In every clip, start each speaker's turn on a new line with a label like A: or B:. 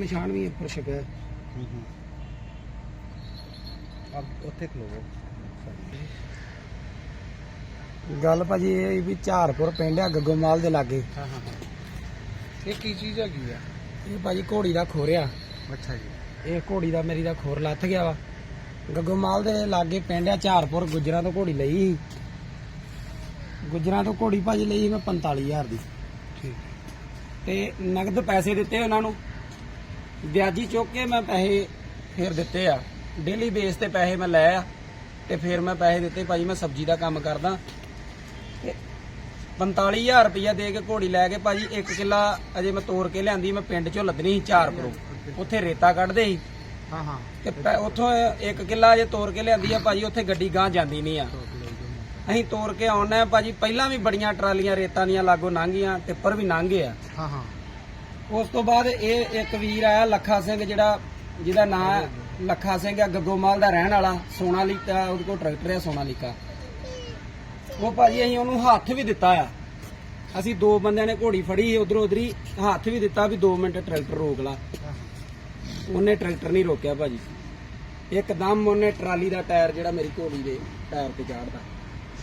A: ਨਿਸ਼ਾਨ ਵੀ ਉੱਪਰ ਛਪਿਆ ਹੈ।
B: ਆ ਉੱਥੇ ਖਲੋਵੋ
A: ਗੱਲ ਭਾਜੀ ਇਹ ਹੋਈ ਵੀ ਝਾਰਪੁਰ ਪਿੰਡ ਆ ਗੱਗੋਮਾਲ ਦੇ ਲਾਗੇ।
B: ਹਾਂ ਹਾਂ ਹਾਂ। ਇਹ ਕੀ ਚੀਜ਼ ਹੈਗੀ ਆ?
A: ਇਹ ਭਾਜੀ ਘੋੜੀ ਦਾ ਖੋਰਿਆ
B: ਅੱਛਾ ਜੀ।
A: ਇਹ ਘੋੜੀ ਦਾ ਮੇਰੀ ਦਾ ਖੋਰ ਲੱਥ ਗਿਆ ਵਾ। ਗੱਗੋਮਾਲ ਦੇ ਲਾਗੇ ਪਿੰਡ ਆ ਝਾਰਪੁਰ ਗੁੱਜਰਾਂ ਤੋਂ ਘੋੜੀ ਲਈ। ਸੀ ਗੁੱਜਰਾਂ ਤੋਂ ਘੋੜੀ ਭਾਜੀ ਲਈ ਸੀ ਮੈਂ 45000 ਦੀ।
B: ਠੀਕ।
A: ਤੇ ਨਗਦ ਪੈਸੇ ਦਿੱਤੇ ਉਹਨਾਂ ਨੂੰ। ਵਿਆਜੀ ਚੁੱਕ ਕੇ ਮੈਂ ਪੈਸੇ ਫੇਰ ਦਿੱਤੇ ਆ। ਡੇਲੀ ਬੇਸ ਤੇ ਪੈਸੇ ਮੈਂ ਲੈ ਆ ਤੇ ਫਿਰ ਮੈਂ ਪੈਸੇ ਦਿੱਤੇ ਭਾਜੀ ਮੈਂ ਸਬਜ਼ੀ ਦਾ ਕੰਮ ਕਰਦਾ। ਤੇ 45000 ਰੁਪਇਆ ਦੇ ਕੇ ਘੋੜੀ ਲੈ ਕੇ ਭਾਜੀ 1 ਕਿੱਲਾ ਅਜੇ ਮੈਂ ਤੋੜ ਕੇ ਲਿਆਂਦੀ ਮੈਂ ਪਿੰਡ ਚੋਂ ਲੱਦਣੀ ਸੀ ਚਾਰ ਪਰੋ। ਉੱਥੇ ਰੇਤਾ ਕੱਢਦੇ ਸੀ।
B: ਹਾਂ ਹਾਂ।
A: ਤੇ ਪੈ- ਉੱਥੋਂ 1 ਕਿੱਲਾ ਅਜੇ ਤੋੜ ਕੇ ਲਿਆਂਦੀ ਆ ਭਾਜੀ ਉੱਥੇ ਗੱਡੀ ਗਾਂ ਜਾਂਦੀ ਨਹੀਂ ਆ। ਅਸੀਂ ਤੋੜ ਕੇ ਆਉਣਾ ਭਾਜੀ ਪਹਿਲਾਂ ਵੀ ਬੜੀਆਂ ਟਰਾਲੀਆਂ ਰੇਤਾਂ ਦੀਆਂ ਲਾਗੋ ਲੰਘੀਆਂ ਟਿੱਪਰ ਵੀ ਲੰਘੇ ਆ।
B: ਹਾਂ ਹਾਂ।
A: ਉਸ ਤੋਂ ਬਾਅਦ ਇਹ ਇੱਕ ਵੀਰ ਆਇਆ ਲੱਖਾ ਸਿੰਘ, ਜਿਹੜਾ ਜਿਹਦਾ ਨਾਂ ਲੱਖਾ ਸਿੰਘ, ਆ ਗੱਗੋਮਾਲ ਦਾ ਰਹਿਣ ਵਾਲਾ ਸੋਨਾ ਸੋਨਾਲੀਕਾ, ਉਹਦੇ ਕੋਲ ਟਰੈਕਟਰ ਆ ਸੋਨਾਲੀਕਾ। ਉਹ ਭਾਜੀ ਅਸੀਂ ਉਹਨੂੰ ਹੱਥ ਵੀ ਦਿੱਤਾ ਆ। ਅਸੀਂ ਦੋ ਬੰਦਿਆਂ ਨੇ ਘੋੜੀ ਫੜੀ ਉਧਰੋਂ ਉਧਰੀ ਹੱਥ ਵੀ ਦਿੱਤਾ ਵੀ 2 ਮਿੰਟ ਟਰੈਕਟਰ ਰੋਕ ਲਾ। ਉਹਨੇ ਟਰੈਕਟਰ ਨਹੀਂ ਰੋਕਿਆ ਭਾਜੀ। ਇੱਕਦਮ ਉਹਨੇ ਟਰਾਲੀ ਦਾ ਟਾਇਰ ਜਿਹੜਾ ਮੇਰੀ ਘੋੜੀ ਦੇ ਟਾਇਰ ਤੇ ਚਾੜਦਾ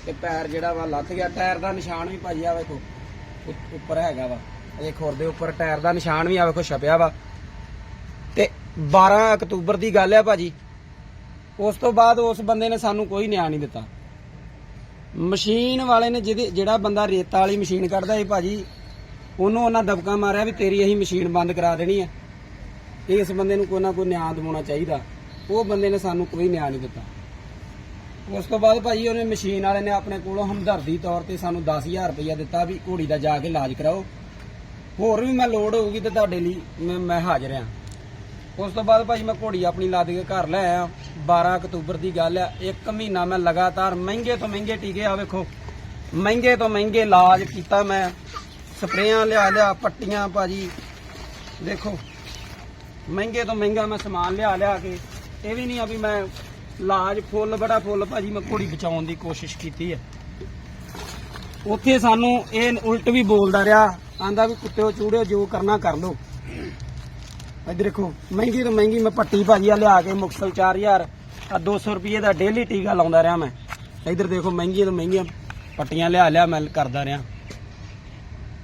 A: ਤੇ ਪੈਰ ਜਿਹੜਾ ਵਾ ਲੱਥ ਗਿਆ, ਟਾਇਰ ਦਾ ਨਿਸ਼ਾਨ ਵੀ ਭਾਜੀ ਆ ਵੇਖੋ ਉੱਪਰ ਹੈਗਾ ਵਾ। ਇਹ ਖੁਰ ਦੇ ਉੱਪਰ ਟਾਇਰ ਦਾ ਨਿਸ਼ਾਨ ਵੀ ਆ, ਵੇਖੋ ਛਪਿਆ ਵਾ। ਤੇ 12 ਅਕਤੂਬਰ ਦੀ ਗੱਲ ਆ ਭਾਜੀ। ਉਸ ਤੋਂ ਬਾਅਦ ਉਸ ਬੰਦੇ ਨੇ ਸਾਨੂੰ ਕੋਈ ਨਿਆਂ ਨਹੀਂ ਦਿੱਤਾ। ਮਸ਼ੀਨ ਵਾਲੇ ਨੇ ਜਿਹਦੇ ਜਿਹੜਾ ਬੰਦਾ ਰੇਤਾ ਵਾਲੀ ਮਸ਼ੀਨ ਕੱਢਦਾ ਸੀ ਭਾਜੀ, ਉਹਨੂੰ ਉਹਨਾਂ ਦਬਕਾ ਮਾਰਿਆ ਵੀ ਤੇਰੀ ਅਸੀਂ ਮਸ਼ੀਨ ਬੰਦ ਕਰਾ ਦੇਣੀ ਆ। ਇਸ ਬੰਦੇ ਨੂੰ ਕੋਈ ਨਾ ਕੋਈ ਨਿਆਂ ਦਿਵਾਉਣਾ ਚਾਹੀਦਾ। ਉਹ ਬੰਦੇ ਨੇ ਸਾਨੂੰ ਕੋਈ ਨਿਆਂ ਨਹੀਂ ਦਿੱਤਾ। ਉਸ ਤੋਂ ਬਾਅਦ ਭਾਜੀ ਉਹਨੇ ਮਸ਼ੀਨ ਵਾਲੇ ਨੇ ਆਪਣੇ ਕੋਲੋਂ ਹਮਦਰਦੀ ਤੌਰ ਤੇ ਸਾਨੂੰ 10000 ਰੁਪਇਆ ਦਿੱਤਾ ਵੀ ਘੋੜੀ ਦਾ ਜਾ ਕੇ ਇਲਾਜ ਕਰਾਓ। ਹੋਰ ਵੀ ਮੈਂ ਲੋੜ ਹੋਊਗੀ ਤੇ ਤੁਹਾਡੇ ਲਈ ਮੈਂ ਮੈਂ ਹਾਜ਼ਰ ਆ ਉਸ ਤੋਂ ਬਾਅਦ ਭਾਜੀ ਮੈਂ ਘੋੜੀ ਆਪਣੀ ਲੱਦ ਕੇ ਘਰ ਲੈ ਆਇਆ। 12 ਅਕਤੂਬਰ ਦੀ ਗੱਲ ਆ। ਇੱਕ ਮਹੀਨਾ ਮੈਂ ਲਗਾਤਾਰ ਮਹਿੰਗੇ ਤੋਂ ਮਹਿੰਗੇ ਟੀਕੇ ਆ ਵੇਖੋ। ਮਹਿੰਗੇ ਤੋਂ ਮਹਿੰਗੇ ਇਲਾਜ ਕੀਤਾ ਮੈਂ। ਸਪਰੇਆਂ ਲਿਆ ਲਿਆ, ਪੱਟੀਆਂ ਭਾਜੀ। ਦੇਖੋ, ਮਹਿੰਗੇ ਤੋਂ ਮਹਿੰਗਾ ਮੈਂ ਸਮਾਨ ਲਿਆ ਲਿਆ ਕੇ। ਇਹ ਵੀ ਨਹੀਂ ਆ ਵੀ ਮੈਂ ਇਲਾਜ ਫੁੱਲ, ਬੜਾ ਫੁੱਲ ਭਾਜੀ ਮੈਂ ਘੋੜੀ ਬਚਾਉਣ ਦੀ ਕੋਸ਼ਿਸ਼ ਕੀਤੀ ਹੈ ਉੱਥੇ ਸਾਨੂੰ ਇਹ ਉਲਟ ਵੀ ਬੋਲਦਾ ਰਿਹਾ। ਆਂਦਾ ਵੀ ਕੁੱਤਿਓ ਚੂੜਿਓ ਜੋ ਕਰਨਾ ਕਰ ਲਓ। ਇੱਧਰ ਦੇਖੋ, ਮਹਿੰਗੀ ਤੋਂ ਮਹਿੰਗੀ ਮੈਂ ਪੱਟੀ ਭਾਜੀ ਆ ਲਿਆ ਕੇ ਮੁਕਸਲ 4000 ਆ 200 ਰੁਪਏ ਦਾ ਡੇਲੀ ਟੀਕਾ ਲਾਉਂਦਾ ਰਿਹਾ ਮੈਂ। ਇੱਧਰ ਦੇਖੋ ਮਹਿੰਗੀ ਤੋਂ ਮਹਿੰਗੀਆਂ ਪੱਟੀਆਂ ਲਿਆ ਲਿਆ ਮੈਂ ਕਰਦਾ ਰਿਹਾ।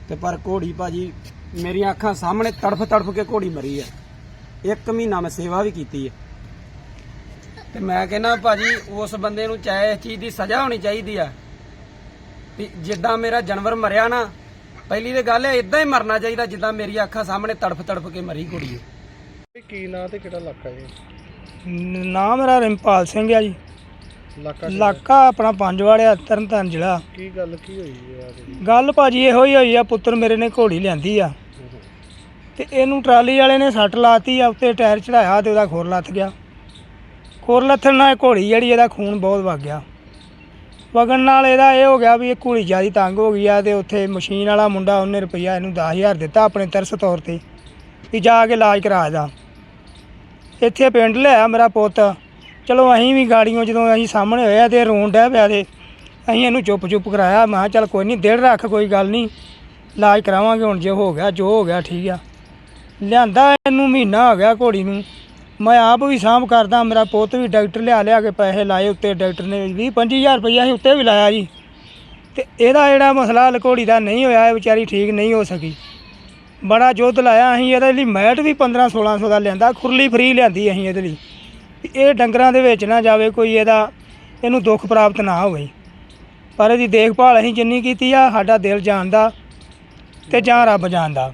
A: ਤੇ ਪਰ ਘੋੜੀ ਭਾਜੀ, ਮੇਰੀਆਂ ਅੱਖਾਂ ਸਾਹਮਣੇ ਤੜਫ ਤੜਫ ਕੇ ਘੋੜੀ ਮਰੀ ਆ। ਇੱਕ ਮਹੀਨਾ ਮੈਂ ਸੇਵਾ ਵੀ ਕੀਤੀ ਹੈ ਤੇ ਮੈਂ ਕਹਿੰਦਾ ਭਾਜੀ, ਉਸ ਬੰਦੇ ਨੂੰ ਚਾਹੇ ਇਸ ਚੀਜ਼ ਦੀ ਸਜ਼ਾ ਹੋਣੀ ਚਾਹੀਦੀ ਆ। ਵੀ ਜਿੱਦਾਂ ਮੇਰਾ ਜਾਨਵਰ ਮਰਿਆ ਨਾ ਪਹਿਲੀ ਤੇ ਗੱਲ ਹੈ ਇਦਾਂ ਹੀ ਮਰਨਾ ਚਾਹੀਦਾ ਜਿੱਦਾਂ ਮੇਰੀਆਂ ਅੱਖਾਂ ਸਾਹਮਣੇ ਤੜਫ ਤੜਫ ਕੇ ਮਰੀ ਹੈ
B: ਇਹ ਕੀ ਨਾਂ ਤੇ ਕਿਹੜਾ ਇਲਾਕਾ ਇਹ
C: ਨਾਮ ਮੇਰਾ ਰਿੰਪਾਲ ਸਿੰਘ ਆ ਜੀ।
B: ਇਲਾਕਾ
C: ਇਲਾਕਾ ਆਪਣਾ ਪੰਜਵਾੜਿਆ ਤਰਨਤਾਰਨ ਜ਼ਿਲ੍ਹਾ।
B: ਕੀ ਗੱਲ ਕੀ ਹੋਈ ਹੈ ਯਾਰ
C: ਗੱਲ ਭਾਜੀ ਇਹੋ ਹੀ ਹੋਈ ਆ ਪੁੱਤਰ ਮੇਰੇ ਨੇ ਘੋੜੀ ਲਿਆਂਦੀ ਆ। ਤੇ ਇਹਨੂੰ ਟਰਾਲੀ ਵਾਲੇ ਨੇ ਸੱਟ ਲਾਤੀ ਆ ਉੱਤੇ ਟਾਇਰ ਚੜਾਇਆ ਤੇ ਉਹਦਾ ਖੋਰ ਲੱਥ ਗਿਆ। ਖੋਰ ਲੱਥਣ ਨਾਲ ਘੋੜੀ ਜਿਹੜੀ ਇਹਦਾ ਖੂਨ ਬਹੁਤ ਵਗ ਗਿਆ। ਵਗਣ ਨਾਲ ਇਹਦਾ ਇਹ ਹੋ ਗਿਆ ਵੀ ਇਹ ਘੋੜੀ ਜ਼ਿਆਦਾ ਤੰਗ ਹੋ ਗਈ ਆ ਤੇ ਉੱਥੇ ਮਸ਼ੀਨ ਵਾਲਾ ਮੁੰਡਾ ਉਹਨੇ ਰੁਪਈਆ ਇਹਨੂੰ 10000 ਦਿੱਤਾ ਆਪਣੇ ਤਰਸ ਤੌਰ ਤੇ ਵੀ ਜਾ ਕੇ ਇਲਾਜ ਕਰਾ ਜਾ। ਇੱਥੇ ਪਿੰਡ ਲਿਆ ਮੇਰਾ ਪੁੱਤ। ਚਲੋ ਅਸੀਂ ਵੀ ਗਾੜੀਆਂ ਜਦੋਂ ਅਸੀਂ ਸਾਹਮਣੇ ਹੋਇਆ ਤੇ ਰੋਣ ਡਿਆ ਪਿਆ ਤੇ ਅਸੀਂ ਇਹਨੂੰ ਚੁੱਪ ਚੁੱਪ ਕਰਾਇਆ। ਮੈਂ ਕਿਹਾ ਚੱਲ ਕੋਈ ਨਹੀਂ ਦੇੜ ਰੱਖ ਕੋਈ ਗੱਲ ਨਹੀਂ ਇਲਾਜ ਕਰਾਵਾਂਗੇ ਹੁਣ ਜੇ ਹੋ ਗਿਆ, ਜੋ ਹੋ ਗਿਆ ਠੀਕ ਆ। ਲਿਆਂਦਾ ਇਹਨੂੰ ਮਹੀਨਾ ਹੋ ਗਿਆ ਘੋੜੀ ਨੂੰ। ਮੈਂ ਆਪ ਵੀ ਸਾਂਭ ਕਰਦਾ, ਮੇਰਾ ਪੁੱਤ ਵੀ ਡਾਕਟਰ ਲਿਆ ਲਿਆ ਕੇ ਪੈਸੇ ਲਾਏ ਉੱਤੇ, ਡਾਕਟਰ ਨੇ 20 25000 ਰੁਪਈਆ ਅਸੀਂ ਉੱਤੇ ਵੀ ਲਾਇਆ ਜੀ। ਤੇ ਇਹਦਾ ਜਿਹੜਾ ਮਸਲਾ ਹਲ ਦਾ ਨਹੀਂ ਹੋਇਆ, ਇਹ ਵਿਚਾਰੀ ਠੀਕ ਨਹੀਂ ਹੋ ਸਕੀ। ਬੜਾ ਜੁੱਧ ਲਾਇਆ ਅਸੀਂ, ਇਹਦੇ ਲਈ ਮੈਟ ਵੀ 15 1600 ਦਾ ਲਿਆਂਦਾ, ਖੁਰਲੀ ਫਰੀ ਲਿਆਂਦੀ ਅਸੀਂ ਇਹਦੇ ਲਈ। ਵੀ ਇਹ ਡੰਗਰਾਂ ਦੇ ਵਿੱਚ ਨਾ ਜਾਵੇ, ਕੋਈ ਇਹਦਾ, ਇਹਨੂੰ ਦੁੱਖ ਪ੍ਰਾਪਤ ਨਾ ਹੋਵੇ। ਪਰ ਇਹਦੀ ਦੇਖਭਾਲ ਅਸੀਂ ਜਿੰਨੀ ਕੀਤੀ ਆ, ਸਾਡਾ ਦਿਲ ਜਾਣਦਾ ਤੇ ਜਾਂ ਰੱਬ ਜਾਣਦਾ।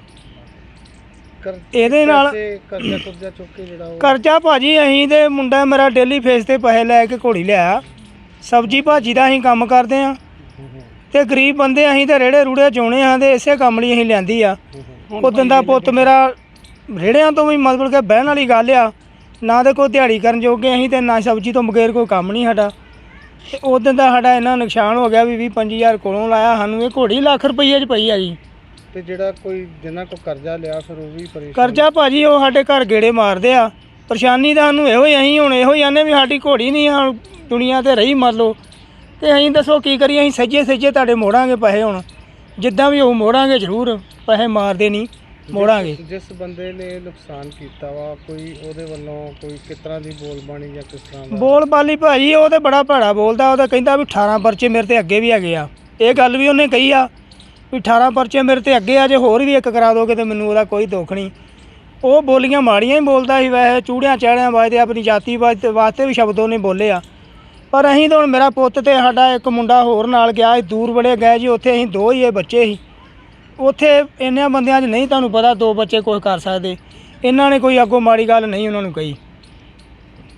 C: ਇਹਦੇ ਨਾਲ
B: ਕਰਜ਼ਾ ਕੁਰਜ਼ਾ ਚੁੱਕ ਕੇ ਜਿਹੜਾ ਉਹ
C: ਕਰਜ਼ਾ ਭਾਜੀ ਅਸੀਂ ਤੇ ਮੁੰਡਾ ਮੇਰਾ ਡੇਲੀ ਫੇਸ ਤੇ ਪੈਸੇ ਲੈ ਕੇ ਘੋੜੀ ਲਿਆ। ਸਬਜੀ ਭਾਜੀ ਦਾ ਅਸੀਂ ਕੰਮ ਕਰਦੇ ਆ ਤੇ ਗਰੀਬ ਬੰਦੇ ਅਸੀਂ ਤੇ ਰੇੜੇ ਰੂੜੇ ਚੋਣੇ ਆ ਤੇ ਇਸੇ ਕੰਮ ਲਈ ਅਸੀਂ ਲਿਆਂਦੀ ਆ। ਉਦੋਂ ਦਾ ਪੁੱਤ ਮੇਰਾ ਰੇੜਿਆਂ ਤੋਂ ਵੀ ਮਤਲਬ ਕਿ ਬਹਿਣ ਵਾਲੀ ਗੱਲ ਆ। ਨਾ ਤੇ ਕੋਈ ਦਿਹਾੜੀ ਕਰਨ ਜੋਗੇ ਅਸੀਂ ਤੇ ਨਾ ਸਬਜੀ ਤੋਂ ਬਗੈਰ ਕੋਈ ਕੰਮ ਨਹੀਂ ਸਾਡਾ। ਤੇ ਉਦੋਂ ਦਾ ਸਾਡਾ ਇੰਨਾ ਨੁਕਸਾਨ ਹੋ ਗਿਆ ਵੀ 20 25000 ਕੋਲੋਂ ਲਾਇਆ ਸਾਨੂੰ। ਇਹ ਘੋੜੀ ਲੱਖ ਰੁਪਈਏ 'ਚ ਪਈ ਆ ਜੀ।
B: ਤੇ ਜਿਹੜਾ ਕੋਈ ਜਿੰਨਾ ਕੋ ਕਰਜ਼ਾ ਲਿਆ ਫਿਰ ਉਹ ਵੀ ਪਰੇਸ਼ਾਨ
C: ਕਰਜ਼ਾ ਭਾਜੀ ਉਹ ਸਾਡੇ ਘਰ ਗੇੜੇ ਮਾਰਦੇ ਆ। ਪਰੇਸ਼ਾਨੀ ਤਾਂ ਸਾਨੂੰ ਇਹੋ ਹੀ ਅਸੀਂ ਹੁਣ ਇਹੋ ਹੀ ਆਨੇ ਵੀ ਸਾਡੀ ਘੋੜੀ ਨਹੀਂ ਆ ਦੁਨੀਆ ਤੇ ਰਹੀ ਮੰਨ ਲਓ ਤੇ ਅਸੀਂ ਦੱਸੋ ਕੀ ਕਰੀਏ ਅਸੀਂ ਸੱਜੇ ਸੱਜੇ ਤੁਹਾਡੇ ਮੋੜਾਂਗੇ ਪੈਸੇ ਹੁਣ। ਜਿੱਦਾਂ ਵੀ ਉਹ ਮੋੜਾਂਗੇ ਜ਼ਰੂਰ ਪੈਸੇ ਮਾਰਦੇ ਨਹੀਂ ਮੋੜਾਂਗੇ।
B: ਜਿਸ ਬੰਦੇ ਨੇ ਨੁਕਸਾਨ ਕੀਤਾ ਵਾ ਕੋਈ ਉਹਦੇ ਵੱਲੋਂ ਕੋਈ ਕਿਸ ਤਰ੍ਹਾਂ ਦੀ ਬੋਲਬਾਣੀ ਜਾਂ ਕਿਸ ਤਰ੍ਹਾਂ ਦਾ?
C: ਬੋਲ ਬਾਲੀ ਭਾਜੀ ਉਹ ਤੇ ਬੜਾ ਭੈੜਾ ਬੋਲਦਾ ਉਹ ਤਾਂ ਕਹਿੰਦਾ ਵੀ 18 ਪਰਚੇ ਮੇਰੇ ਤੇ ਅੱਗੇ ਵੀ ਹੈਗੇ ਆ। ਇਹ ਗੱਲ ਵੀ ਉਹਨੇ ਕਹੀ ਆ ਵੀ 18 ਪਰਚੇ ਮੇਰੇ ਤੇ ਅੱਗੇ ਆ ਜੇ ਹੋਰ ਵੀ ਇੱਕ ਕਰਾ ਦੋਗੇ ਤੇ ਮੈਨੂੰ ਉਹਦਾ ਕੋਈ ਦੁੱਖ ਨਹੀਂ। ਉਹ ਬੋਲੀਆਂ ਮਾੜੀਆਂ ਹੀ ਬੋਲਦਾ ਸੀ ਵੈਸੇ ਚੂੜਿਆਂ ਚਾੜਿਆਂ ਵਾਸਤੇ ਆਪਣੀ ਜਾਤੀ ਵਾਸਤੇ ਵਾਸਤੇ ਵੀ ਸ਼ਬਦ ਉਹਨੇ ਬੋਲੇ ਆ। ਪਰ ਅਸੀਂ ਤਾਂ ਹੁਣ ਮੇਰਾ ਪੁੱਤ ਤੇ ਸਾਡਾ ਇੱਕ ਮੁੰਡਾ ਹੋਰ ਨਾਲ ਗਿਆ ਸੀ ਦੂਰ ਬੜੇ ਗਏ ਜੀ ਉੱਥੇ ਅਸੀਂ ਦੋ ਹੀ ਇਹ ਬੱਚੇ ਸੀ। ਉੱਥੇ ਇੰਨਿਆਂ ਬੰਦਿਆਂ 'ਚ ਨਹੀਂ ਤੁਹਾਨੂੰ ਪਤਾ ਦੋ ਬੱਚੇ ਕੁਝ ਕਰ ਸਕਦੇ। ਇਹਨਾਂ ਨੇ ਕੋਈ ਅੱਗੋਂ ਮਾੜੀ ਗੱਲ ਨਹੀਂ ਉਹਨਾਂ ਨੂੰ ਕਹੀ।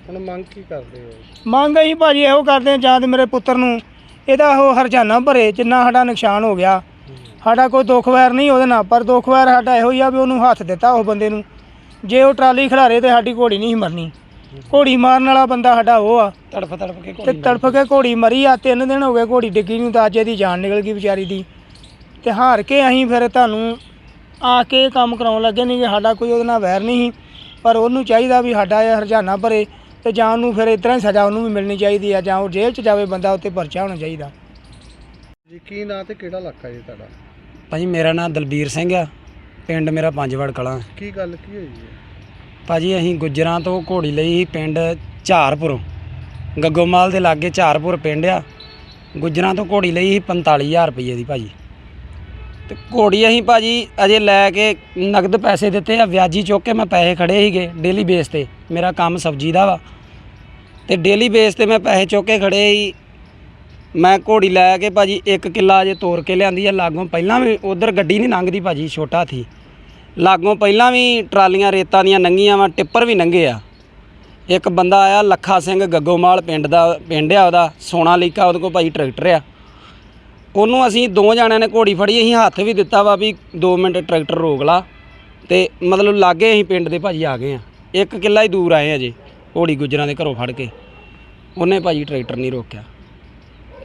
B: ਹੁਣ ਮੰਗ ਕੀ ਕਰਦੇ ਹੋ?
C: ਮੰਗ ਅਸੀਂ ਭਾਜੀ ਇਹੋ ਕਰਦੇ ਹਾਂ ਜਾਂ ਤੇ ਮੇਰੇ ਪੁੱਤਰ ਨੂੰ ਇਹਦਾ ਉਹ ਹਰਜਾਨਾ ਭਰੇ ਜਿੰਨਾ ਸਾਡਾ ਨੁਕਸਾਨ ਹੋ ਗਿਆ। ਸਾਡਾ ਕੋਈ ਦੁੱਖ ਵੈਰ ਨਹੀਂ ਉਹਦੇ ਨਾਲ ਪਰ ਦੁੱਖ ਵੈਰ ਸਾਡਾ ਇਹੋ ਹੀ ਆ ਵੀ ਉਹਨੂੰ ਹੱਥ ਦਿੱਤਾ ਉਹ ਬੰਦੇ ਨੂੰ। ਜੇ ਉਹ ਟਰਾਲੀ ਖਿਲਾਰੇ ਤੇ ਸਾਡੀ ਘੋੜੀ ਨਹੀਂ ਸੀ ਮਰਨੀ। ਘੋੜੀ ਮਾਰਨ ਵਾਲਾ ਬੰਦਾ ਸਾਡਾ ਉਹ ਆ।
A: ਤੜਫ ਤੜਫ ਕੇ
C: ਤੇ ਤੜਫ ਕੇ ਘੋੜੀ ਮਰੀ ਆ ਤਿੰਨ ਦਿਨ ਹੋ ਗਏ ਘੋੜੀ ਡਿੱਗੀ ਨੂੰ ਤਾਂ ਅੱਜ ਇਹਦੀ ਜਾਨ ਨਿਕਲ ਗਈ ਵਿਚਾਰੀ ਦੀ। ਤੇ ਹਾਰ ਕੇ ਅਸੀਂ ਫਿਰ ਤੁਹਾਨੂੰ ਆ ਕੇ ਇਹ ਕੰਮ ਕਰਾਉਣ ਲੱਗੇ ਨਹੀਂ ਕਿ ਸਾਡਾ ਕੋਈ ਉਹਦੇ ਨਾਲ ਵੈਰ ਨਹੀਂ ਸੀ ਪਰ ਉਹਨੂੰ ਚਾਹੀਦਾ ਵੀ ਸਾਡਾ ਇਹ ਹਰਜਾਨਾ ਭਰੇ ਤੇ ਜਾਂ ਉਹਨੂੰ ਫਿਰ ਇਤਰਾ ਹੀ ਸਜ਼ਾ ਉਹਨੂੰ ਵੀ ਮਿਲਣੀ ਚਾਹੀਦੀ ਆ ਜਾਂ ਉਹ ਜੇਲ੍ਹ 'ਚ ਜਾਵੇ ਬੰਦਾ ਉੱਤੇ ਪਰਚਾ ਹੋਣਾ ਚਾਹੀਦਾ।
B: ਜੀ ਕੀ ਨਾਂ ਤੇ ਕਿਹੜਾ ਇਲਾਕਾ ਜੀ ਤੁਹਾਡਾ?
A: ਭਾਜੀ ਮੇਰਾ ਨਾਮ ਦਲਬੀਰ ਸਿੰਘ ਆ। ਪਿੰਡ ਮੇਰਾ ਪੰਜਵੜ ਕਲਾਂ।
B: ਕੀ ਗੱਲ ਕੀ ਹੋਈ ਹੈ
A: ਭਾਜੀ ਅਸੀਂ ਗੁੱਜਰਾਂ ਤੋਂ ਘੋੜੀ ਲਈ ਸੀ ਪਿੰਡ ਝਾਰਪੁਰੋਂ। ਗੱਗੋਮਾਲ ਦੇ ਲਾਗੇ ਝਾਰਪੁਰ ਪਿੰਡ ਆ। ਗੁੱਜਰਾਂ ਤੋਂ ਘੋੜੀ ਲਈ ਸੀ 45000 ਰੁਪਏ ਦੀ ਭਾਜੀ। ਤੇ ਘੋੜੀ ਅਸੀਂ ਭਾਜੀ ਅਜੇ ਲੈ ਕੇ ਨਗਦ ਪੈਸੇ ਦਿੱਤੇ ਆ। ਵਿਆਜੀ ਚੁੱਕ ਕੇ ਮੈਂ ਪੈਸੇ ਖੜੇ ਸੀਗੇ ਡੇਲੀ ਬੇਸ ਤੇ। ਮੇਰਾ ਕੰਮ ਸਬਜ਼ੀ ਦਾ ਵਾ। ਤੇ ਡੇਲੀ ਬੇਸ ਤੇ ਮੈਂ ਪੈਸੇ ਚੁੱਕ ਕੇ ਖੜੇ ਸੀ ਮੈਂ ਘੋੜੀ ਲੈ ਕੇ ਭਾਜੀ ਇੱਕ ਕਿੱਲਾ ਅਜੇ ਤੋੜ ਕੇ ਲਿਆਂਦੀ ਆ, ਲਾਗੋਂ ਪਹਿਲਾਂ ਵੀ ਉਧਰ ਗੱਡੀ ਨਹੀਂ ਲੰਘਦੀ ਭਾਜੀ, ਛੋਟਾ ਥੀ ਲਾਗੋਂ ਪਹਿਲਾਂ ਵੀ ਟਰਾਲੀਆਂ ਰੇਤਾਂ ਦੀਆਂ ਲੰਘੀਆਂ ਵਾ, ਟਿੱਪਰ ਵੀ ਲੰਘੇ ਆ। ਇੱਕ ਬੰਦਾ ਆਇਆ, ਲੱਖਾ ਸਿੰਘ ਗੱਗੋਮਾਲ ਪਿੰਡ ਦਾ, ਪਿੰਡ ਆ ਉਹਦਾ, ਸੋਨਾ ਲੀਕਾ ਉਹਦੇ ਕੋਲ ਭਾਈ ਟਰੈਕਟਰ ਆ। ਉਹਨੂੰ ਅਸੀਂ ਦੋ ਜਣਿਆਂ ਨੇ ਘੋੜੀ ਫੜੀ, ਅਸੀਂ ਹੱਥ ਵੀ ਦਿੱਤਾ ਵਾ ਵੀ 2 ਮਿੰਟ ਟਰੈਕਟਰ ਰੋਕ ਲਾ ਤੇ ਮਤਲਬ ਲਾਗੇ ਅਸੀਂ ਪਿੰਡ ਦੇ ਭਾਜੀ ਆ ਗਏ ਆ। ਇੱਕ ਕਿੱਲਾ ਹੀ ਦੂਰ ਆਏ ਅਜੇ, ਘੋੜੀ ਗੁੱਜਰਾਂ ਦੇ ਘਰੋਂ ਫੜ ਕੇ। ਉਹਨੇ ਭਾਜੀ ਟਰੈਕਟਰ ਨਹੀਂ ਰੋਕਿਆ।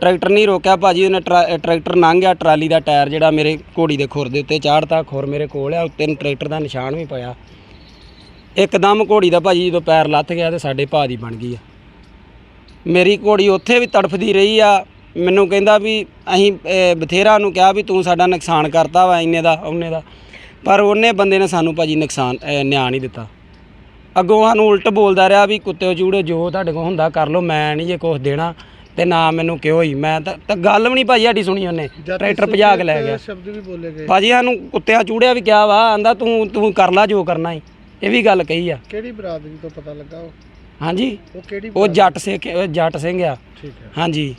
A: ਟਰੈਕਟਰ ਨਹੀਂ ਰੋਕਿਆ ਭਾਜੀ ਉਹਨੇ ਟਰਾ- ਟਰੈਕਟਰ ਲੰਘ ਗਿਆ ਟਰਾਲੀ ਦਾ ਟਾਇਰ ਜਿਹੜਾ ਮੇਰੇ ਘੋੜੀ ਦੇ ਖੁਰ ਦੇ ਉੱਤੇ ਚਾੜਤਾ ਖੁਰ ਮੇਰੇ ਕੋਲ ਆ ਉੱਤੇ ਨੂੰ ਟਰੈਕਟਰ ਦਾ ਨਿਸ਼ਾਨ ਵੀ ਪਿਆ। ਇੱਕਦਮ ਘੋੜੀ ਦਾ ਭਾਜੀ ਜਦੋਂ ਪੈਰ ਲੱਥ ਗਿਆ ਤੇ ਸਾਡੇ ਭਾਅ ਦੀ ਬਣ ਗਈ ਆ। ਮੇਰੀ ਘੋੜੀ ਉੱਥੇ ਵੀ ਤੜਫਦੀ ਰਹੀ ਆ ਮੈਨੂੰ ਕਹਿੰਦਾ ਵੀ ਅਸੀਂ ਅਹ, ਬਥੇਰਾ ਨੂੰ ਕਿਹਾ ਵੀ ਤੂੰ ਸਾਡਾ ਨੁਕਸਾਨ ਕਰਤਾ ਵਾ ਇੰਨੇ ਦਾ ਉਹਨੇ ਦਾ। ਪਰ ਉਹਨੇ ਬੰਦੇ ਨੇ ਸਾਨੂੰ ਭਾਜੀ ਨੁਕਸਾਨ ਅਹ, ਨਿਆਂ ਨਹੀਂ ਦਿੱਤਾ। ਅੱਗੋਂ ਸਾਨੂੰ ਉਲਟ ਬੋਲਦਾ ਰਿਹਾ ਵੀ ਕੁੱਤੇ ਚੂੜੇ ਜੋ ਤੁਹਾਡੇ ਕੋਲ ਹੁੰਦਾ ਕਰ ਲਓ ਮੈਂ ਨਹੀਂ ਜੇ ਕੁਛ ਦੇਣਾ। ਤੇ ਨਾ ਮੈਨੂੰ ਕਿਉਂ ਹੀ। ਮੈਂ ਤਾਂ ਤਾਂ ਗੱਲ ਵੀ ਨਹੀਂ ਭਾਜੀ ਸਾਡੀ ਸੁਣੀ ਉਹਨੇ। ਟਰੈਕਟਰ ਭਜਾ ਕੇ ਲੈ ਗਿਆ।
B: ਸ਼ਬਦ ਵੀ ਬੋਲੇ ਗਏ।
A: ਭਾਜੀ ਸਾਨੂੰ ਕੁੱਤਿਆਂ ਚੂੜਿਆ ਵੀ ਕਿਹਾ ਵਾ ਆਂਦਾ ਤੂੰ ਤੂੰ ਕਰ ਲੈ ਜੋ ਕਰਨਾ ਹੈ ਇਹ ਵੀ ਗੱਲ ਕਹੀ ਆ।
B: ਕਿਹੜੀ ਬਰਾਦਰੀ ਤੋਂ ਪਤਾ ਲੱਗਾ ਉਹ?
A: ਹਾਂਜੀ।
B: ਉਹ ਕਿਹੜੀ
A: ਉਹ ਜੱਟ ਸਿੰਘ ਜੱਟ ਸਿੰਘ ਆ।
B: ਠੀਕ ਹੈ।
A: ਹਾਂਜੀ।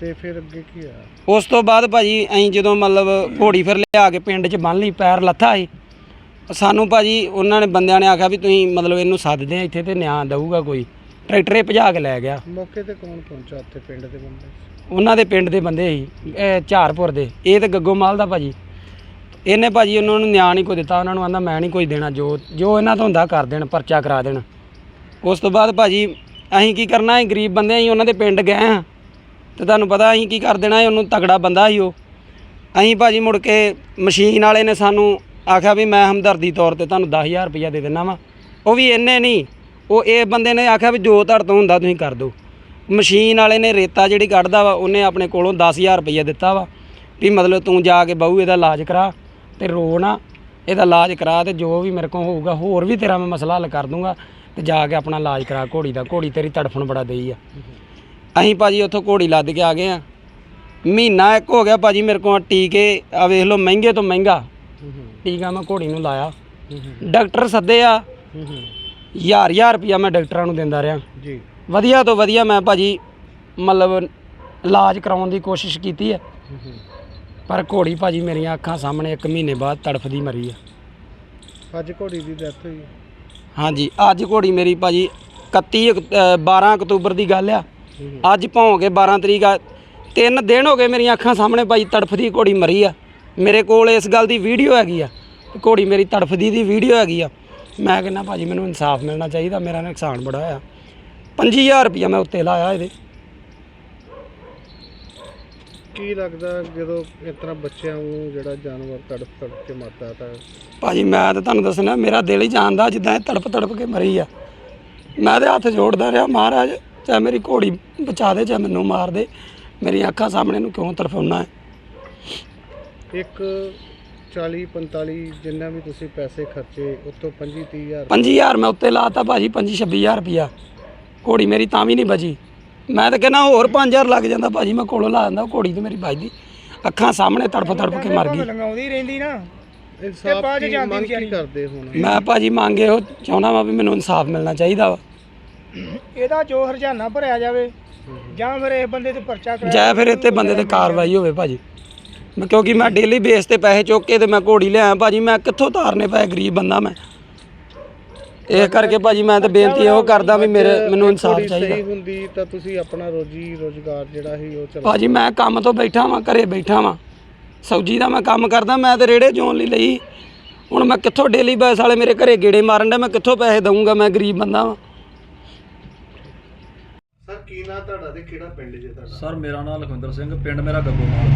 B: ਤੇ ਫਿਰ ਅੱਗੇ ਕੀ ਹੋਇਆ?
A: ਉਸ ਤੋਂ ਬਾਅਦ ਭਾਜੀ ਅਸੀਂ ਜਦੋਂ ਮਤਲਬ ਘੋੜੀ ਫਿਰ ਲਿਆ ਕੇ ਪਿੰਡ 'ਚ ਬੰਨ ਲਈ ਪੈਰ ਲੱਥਾ ਸੀ ਸਾਨੂੰ ਭਾਜੀ ਉਹਨਾਂ ਨੇ ਬੰਦਿਆਂ ਨੇ ਆਖਿਆ ਵੀ ਤੁਸੀਂ ਮਤਲਬ ਇਹਨੂੰ ਸੱਦਦੇ ਆ ਇੱਥੇ ਤੇ ਨਿਆਂ ਦਊਗਾ ਕੋਈ। ਟਰੈਕਟਰੇ ਭਜਾ ਕੇ ਲੈ ਗਿਆ।
B: ਮੌਕੇ ਤੇ ਕੌਣ ਪਹੁੰਚਾ ਉੱਥੇ ਪਿੰਡ ਦੇ ਬੰਦੇ?
A: ਉਹਨਾਂ ਦੇ ਪਿੰਡ ਦੇ ਬੰਦੇ ਸੀ ਇਹ ਝਾਰਪੁਰ ਦੇ। ਇਹ ਤੇ ਗੱਗੋਮਾਲ ਦਾ ਭਾਜੀ। ਇਹਨੇ ਭਾਜੀ ਉਹਨਾਂ ਨੂੰ ਨਿਆਂ ਨਹੀਂ ਕੋਈ ਦਿੱਤਾ ਉਹਨਾਂ ਨੂੰ ਆਂਦਾ ਮੈਂ ਨਹੀਂ ਕੋਈ ਦੇਣਾ ਜੋ ਜੋ ਇਹਨਾਂ ਤੋਂ ਹੁੰਦਾ ਕਰ ਦੇਣ ਪਰਚਾ ਕਰਾ ਦੇਣ। ਉਸ ਤੋਂ ਬਾਅਦ ਭਾਜੀ ਅਸੀਂ ਕੀ ਕਰਨਾ ਹੈ ਗਰੀਬ ਬੰਦੇ ਅਸੀਂ ਉਹਨਾਂ ਦੇ ਪਿੰਡ ਗਏ ਹਾਂ ਤੇ ਤੁਹਾਨੂੰ ਪਤਾ ਅਸੀਂ ਕੀ ਕਰ ਦੇਣਾ ਹੈ ਉਹਨੂੰ ਤਗੜਾ ਬੰਦਾ ਸੀ ਉਹ। ਅਸੀਂ ਭਾਜੀ ਮੁੜ ਕੇ ਮਸ਼ੀਨ ਵਾਲੇ ਨੇ ਸਾਨੂੰ ਆਖਿਆ ਵੀ ਮੈਂ ਹਮਦਰਦੀ ਤੌਰ ਤੇ ਤੁਹਾਨੂੰ 10000 ਰੁਪਇਆ ਦੇ ਦੇਣਾ ਵਾ। ਉਹ ਵੀ ਇੰਨੇ ਨਹੀਂ ਉਹ ਇਹ ਬੰਦੇ ਨੇ ਆਖਿਆ ਵੀ ਜੋ ਤੁਹਾਡੇ ਤੋਂ ਹੁੰਦਾ ਤੁਸੀਂ ਕਰ ਦਿਓ। ਮਸ਼ੀਨ ਵਾਲੇ ਨੇ ਰੇਤਾ ਜਿਹੜੀ ਕੱਢਦਾ ਵਾ ਉਹਨੇ ਆਪਣੇ ਕੋਲੋਂ 10000 ਰੁਪਇਆ ਦਿੱਤਾ ਵਾ ਵੀ ਮਤਲਬ ਤੂੰ ਜਾ ਕੇ ਬਹੂ ਇਹਦਾ ਇਲਾਜ ਕਰਾ ਤੇ ਰੋ ਨਾ ਇਹਦਾ ਇਲਾਜ ਕਰਾ ਤੇ ਜੋ ਵੀ ਮੇਰੇ ਕੋਲ ਹੋਊਗਾ ਹੋਰ ਵੀ ਤੇਰਾ ਮੈਂ ਮਸਲਾ ਹੱਲ ਕਰ ਦੂੰਗਾ ਤੇ ਜਾ ਕੇ ਆਪਣਾ ਇਲਾਜ ਕਰਾ ਘੋੜੀ ਦਾ। ਘੋੜੀ ਤੇਰੀ ਤੜਫਣ ਬੜਾ ਦੇਈ ਆ। ਅਸੀਂ ਭਾਜੀ ਉੱਥੋਂ ਘੋੜੀ ਲੱਦ ਕੇ ਆ ਗਏ ਆ। ਮਹੀਨਾ ਇੱਕ ਹੋ ਗਿਆ ਭਾਜੀ ਮੇਰੇ ਕੋਲ ਟੀਕੇ ਆ ਵੇਖ ਲਓ ਮਹਿੰਗੇ ਤੋਂ ਮਹਿੰਗਾ। ਟੀਕਾ ਮੈਂ ਘੋੜੀ ਨੂੰ ਲਾਇਆ। ਡਾਕਟਰ ਸੱਦੇ ਆ। ਹਜ਼ਾਰ ਹਜ਼ਾਰ ਰੁਪਇਆ ਮੈਂ ਡਾਕਟਰਾਂ ਨੂੰ ਦਿੰਦਾ ਰਿਹਾ।
B: ਜੀ।
A: ਵਧੀਆ ਤੋਂ ਵਧੀਆ ਮੈਂ ਭਾਜੀ ਮਤਲਬ ਇਲਾਜ ਕਰਾਉਣ ਦੀ ਕੋਸ਼ਿਸ਼ ਕੀਤੀ ਹੈ। ਪਰ ਘੋੜੀ ਭਾਜੀ ਮੇਰੀਆਂ ਅੱਖਾਂ ਸਾਹਮਣੇ 1 ਮਹੀਨੇ ਬਾਅਦ ਤੜਫਦੀ ਮਰੀ ਆ।
B: ਅੱਜ ਘੋੜੀ ਦੀ ਡੈਥ ਹੋਈ।
A: ਹਾਂਜੀ ਅੱਜ ਘੋੜੀ ਮੇਰੀ ਭਾਜੀ 31 ਅਕ- ਅ, 12 ਅਕਤੂਬਰ ਦੀ ਗੱਲ ਆ। ਅੱਜ ਭੌਂ ਕੇ 12 ਤਰੀਕ ਆ। ਤਿੰਨ ਦਿਨ ਹੋ ਗਏ ਮੇਰੀਆਂ ਅੱਖਾਂ ਸਾਹਮਣੇ ਭਾਜੀ ਤੜਫਦੀ ਘੋੜੀ ਮਰੀ ਆ। ਮੇਰੇ ਕੋਲ ਇਸ ਗੱਲ ਦੀ ਵੀਡੀਓ ਹੈਗੀ ਆ। ਘੋੜੀ ਮੇਰੀ ਤੜਫਦੀ ਦੀ ਵੀਡੀਓ ਹੈਗੀ ਆ। ਮੈਂ ਕਹਿੰਦਾ ਭਾਜੀ ਮੈਨੂੰ ਇਨਸਾਫ ਮਿਲਣਾ ਚਾਹੀਦਾ ਮੇਰਾ ਨੁਕਸਾਨ ਬੜਾ ਹੋਇਆ। 5000 ਰੁਪਇਆ ਮੈਂ ਉੱਤੇ ਲਾਇਆ ਇਹਦੇ।
B: ਕੀ ਲੱਗਦਾ ਜਦੋਂ ਇਸ ਤਰ੍ਹਾਂ ਬੱਚਿਆਂ ਨੂੰ ਜਿਹੜਾ ਜਾਨਵਰ ਤੜਫ ਤੜਫ ਕੇ ਮਰਦਾ ਤਾਂ
A: ਭਾਜੀ ਮੈਂ ਤਾਂ ਤੁਹਾਨੂੰ ਦੱਸਣਾ ਮੇਰਾ ਦਿਲ ਹੀ ਜਾਣਦਾ ਜਿੱਦਾਂ ਇਹ ਤੜਪ ਤੜਪ ਕੇ ਮਰੀ ਆ। ਮੈਂ ਤੇ ਹੱਥ ਜੋੜਦਾ ਰਿਹਾ ਮਹਾਰਾਜ ਚਾਹੇ ਮੇਰੀ ਘੋੜੀ ਬਚਾ ਦੇ ਚਾਹੇ ਮੈਨੂੰ ਮਾਰ ਦੇ। ਮੇਰੀਆਂ ਅੱਖਾਂ ਸਾਹਮਣੇ ਨੂੰ ਕਿਉਂ ਤੜਫਾਉਣਾ ਹੈ?
B: ਇੱਕ 40 45 ਜਿੰਨਾ ਵੀ ਤੁਸੀਂ ਪੈਸੇ ਖਰਚੇ ਉਤੋਂ 25 30000
A: 5000 ਮੈਂ ਉੱਤੇ ਲਾਤਾ ਭਾਜੀ 25 26000 ਰੁਪਿਆ ਘੋੜੀ ਮੇਰੀ ਤਾਂ ਵੀ ਨਹੀਂ ਬਚੀ। ਮੈਂ ਤਾਂ ਕਹਿੰਦਾ ਹੋਰ 5000 ਲੱਗ ਜਾਂਦਾ ਭਾਜੀ ਮੈਂ ਕੋਲੋਂ ਲਾ ਦਿੰਦਾ ਘੋੜੀ ਤੇ ਮੇਰੀ ਵੱਜਦੀ। ਅੱਖਾਂ ਸਾਹਮਣੇ ਤੜਫ ਤੜਫ ਕੇ ਮਰ ਗਈ।
C: ਲੰਗਾਉਂਦੀ ਰਹਿੰਦੀ ਨਾ।
B: ਇਨਸਾਫ
C: ਬਾਅਦ 'ਚ
B: ਕੀ
C: ਜਾਂਦੀ
B: ਮੰਗ ਕੀ
C: ਵਿਚਾਰੀ।
B: ਕਰਦੇ ਹੁਣ?
A: ਮੈਂ ਭਾਜੀ ਮੰਗੇ ਉਹ ਚਾਹੁੰਦਾ ਵਾਂ ਵੀ ਮੈਨੂੰ ਇਨਸਾਫ ਮਿਲਣਾ ਚਾਹੀਦਾ ਵਾ।
C: ਇਹਦਾ ਜੋ ਹਰਜਾਨਾ ਭਰਿਆ ਜਾਵੇ ਜਾਂ ਫਿਰ ਇਸ ਬੰਦੇ ਤੇ ਪਰਚਾ ਕਰਾਇਆ
A: ਜੈ ਫਿਰ ਇੱਥੇ ਬੰਦੇ ਤੇ ਕਾਰਵਾਈ ਹੋਵੇ ਭਾਜੀ। ਕਿਉਂਕਿ ਮੈਂ ਡੇਲੀ ਬੇਸ ਤੇ ਪੈਸੇ ਚੁੱਕ ਕੇ ਤੇ ਮੈਂ ਘੋੜੀ ਲਿਆਇਆ ਭਾਜੀ ਮੈਂ ਕਿੱਥੋਂ ਤਾਰਨੇ ਪਏ ਗਰੀਬ ਬੰਦਾ ਮੈਂ। ਇਹ ਕਰਕੇ ਭਾਜੀ ਮੈਂ ਤਾਂ ਬੇਨਤੀ ਇਹੋ ਕਰਦਾ ਵੀ ਮੇਰੇ ਮੈਨੂੰ ਇਨਸਾਫ ਚਾਹੀਦਾ।
B: ਹੁੰਦੀ ਤਾਂ ਤੁਸੀਂ ਆਪਣਾ ਰੋਜੀ ਰੋਜ਼ਗਾਰ ਜਿਹੜਾ ਸੀ ਉਹ ਚਲਾ
A: ਭਾਜੀ ਮੈਂ ਕੰਮ ਤੋਂ ਬੈਠਾ ਵਾਂ ਘਰੇ ਬੈਠਾ ਵਾਂ। ਸਬਜ਼ੀ ਦਾ ਮੈਂ ਕੰਮ ਕਰਦਾ ਮੈਂ ਤੇ ਰੇੜੇ ਜੋਨ ਲਈ ਲਈ। ਹੁਣ ਮੈਂ ਕਿੱਥੋਂ ਡੇਲੀ ਬੈਸ ਵਾਲੇ ਮੇਰੇ ਘਰੇ ਗੇੜੇ ਮਾਰਨ ਦੇ ਮੈਂ ਕਿੱਥੋਂ ਪੈਸੇ ਦਊਂਗਾ ਮੈਂ ਗਰੀਬ ਬੰਦਾ ਵਾਂ।
B: ਕੀ ਨਾਂ ਤੁਹਾਡਾ ਤੇ ਕਿਹੜਾ ਪਿੰਡ ਜੇ ਤੁਹਾਡਾ?
D: ਸਰ ਮੇਰਾ ਨਾਮ ਲਖਵਿੰਦਰ ਸਿੰਘ ਪਿੰਡ ਮੇਰਾ ਗੱਗੋਮਾਲ